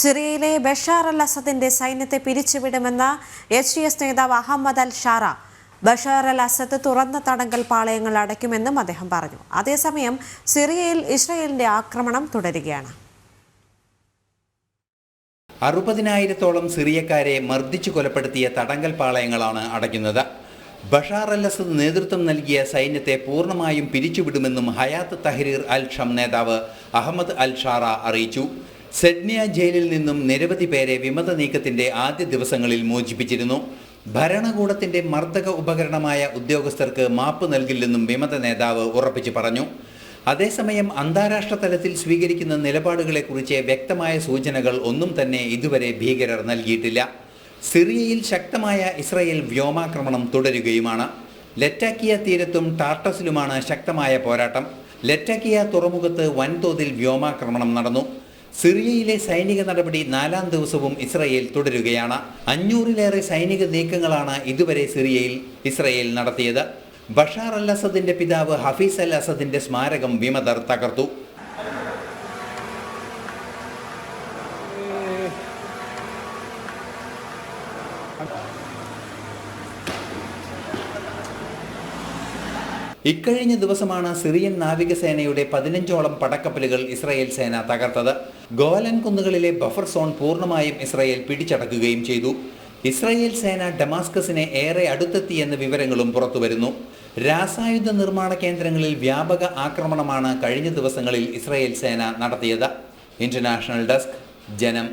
സിറിയയിലെ Bashar al അസദിന്റെ സൈന്യത്തെ പിരിച്ചുവിടുമെന്ന H D S നേതാവ് Ahmed al Shara Bashar al Assad തുറന്ന തടങ്കൽ പാളയങ്ങൾ അടയ്ക്കുമെന്നും അദ്ദേഹം പറഞ്ഞു. അതേസമയം സിറിയയിൽ ഇസ്രയേലിന്റെ ആക്രമണം തുടരുകയാണ്. അറുപതിനായിരത്തോളം സിറിയക്കാരെ മർദ്ദിച്ചു കൊലപ്പെടുത്തിയ തടങ്കൽ പാളയങ്ങളാണ് അടയ്ക്കുന്നത്. ബഷാർ അൽ അസദ് നേതൃത്വം നൽകിയ സൈന്യത്തെ പൂർണമായും പിരിച്ചുവിടുമെന്നും ഹയാത്ത് തഹരീർ അൽ ഷം നേതാവ് അഹമ്മദ് അൽ ഷാറ അറിയിച്ചു. സെഡ്നിയ ജയിലിൽ നിന്നും നിരവധി പേരെ വിമത നീക്കത്തിന്റെ ആദ്യ ദിവസങ്ങളിൽ മോചിപ്പിച്ചിരുന്നു. ഭരണകൂടത്തിന്റെ മർദ്ദക ഉപകരണമായ ഉദ്യോഗസ്ഥർക്ക് മാപ്പ് നൽകില്ലെന്നും വിമത നേതാവ് ഉറപ്പിച്ചു പറഞ്ഞു. അതേസമയം അന്താരാഷ്ട്ര തലത്തിൽ സ്വീകരിക്കുന്ന നിലപാടുകളെക്കുറിച്ച് വ്യക്തമായ സൂചനകൾ ഒന്നും തന്നെ ഇതുവരെ ഭീകരർ നൽകിയിട്ടില്ല. സിറിയയിൽ ശക്തമായ ഇസ്രയേൽ വ്യോമാക്രമണം തുടരുകയുമാണ്. ലറ്റാക്കിയ തീരത്തും ടാർട്ടസിലുമാണ് ശക്തമായ പോരാട്ടം. ലറ്റാക്കിയ തുറമുഖത്ത് വൻതോതിൽ വ്യോമാക്രമണം നടന്നു. സിറിയയിലെ സൈനിക നടപടി നാലാം ദിവസവും ഇസ്രയേൽ തുടരുകയാണ്. അഞ്ഞൂറിലേറെ സൈനിക നീക്കങ്ങളാണ് ഇതുവരെ സിറിയയിൽ ഇസ്രയേൽ നടത്തിയത്. ബഷാർ അൽ അസദിന്റെ പിതാവ് ഹഫീസ് അൽ അസദിന്റെ സ്മാരകം വിമതർ തകർത്തു. ഇക്കഴിഞ്ഞ ദിവസമാണ് സിറിയൻ നാവികസേനയുടെ പതിനഞ്ചോളം പടക്കപ്പലുകൾ ഇസ്രായേൽ സേന തകർത്തത്. ഗോലൻ കുന്നുകളിലെ ബഫർ സോൺ പൂർണമായും ഇസ്രായേൽ പിടിച്ചടക്കുകയും ചെയ്തു. ഇസ്രായേൽ സേന ഡമാസ്കസിനെ ഏറെ അടുത്തെത്തിയെന്ന വിവരങ്ങളും പുറത്തുവരുന്നു. രാസായുധ നിർമ്മാണ കേന്ദ്രങ്ങളിൽ വ്യാപക ആക്രമണമാണ് കഴിഞ്ഞ ദിവസങ്ങളിൽ ഇസ്രായേൽ സേന നടത്തിയത്. ഇന്റർനാഷണൽ ഡെസ്ക് ജനം.